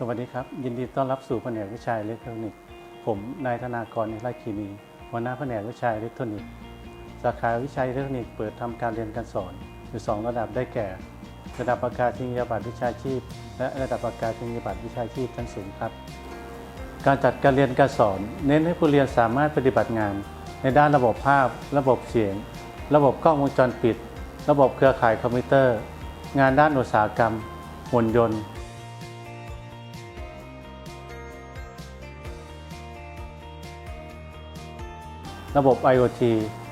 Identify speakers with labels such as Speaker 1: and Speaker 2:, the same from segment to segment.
Speaker 1: สวัสดีครับ ยินดีต้อนรับสู่แผนกวิชาอิเล็กทรอนิกส์ ผมนายธนากรนิรัยคีนีหัวหน้าแผนกวิชาอิเล็กทรอนิกส์ สาขาวิชาอิเล็กทรอนิกส์เปิดทำการเรียนการสอนอยู่สองระดับได้แก่ ระดับประกาศนียบัตรวิชาชีพ และระดับประกาศนียบัตรวิชาชีพชั้นสูงครับ การจัดการเรียนการสอน เน้นให้ผู้เรียนสามารถปฏิบัติงาน ในด้านระบบภาพ ระบบเสียง ระบบกล้องวงจรปิด ระบบเครือข่ายคอมพิวเตอร์ งานด้านอุตสาหกรรมหุ่นยนต์ ระบบ IoT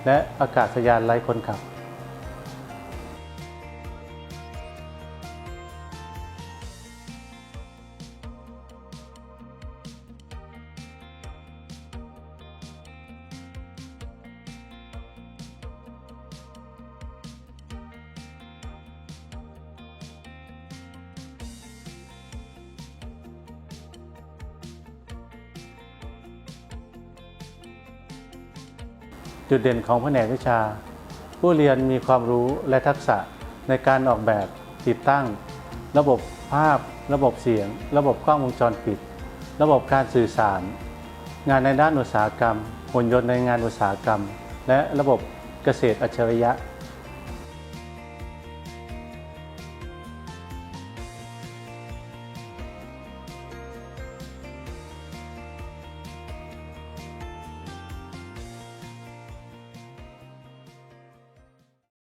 Speaker 1: และอากาศยานไร้คนขับ จุดเด่นของแผนกวิชา ผู้เรียนมีความรู้และทักษะในการออกแบบติดตั้ง ระบบภาพ ระบบเสียง ระบบกล้องวงจรปิด ระบบการสื่อสาร งานในด้านอุตสาหกรรมหุ่นยนต์ในงานอุตสาหกรรม และระบบเกษตรอัจฉริยะ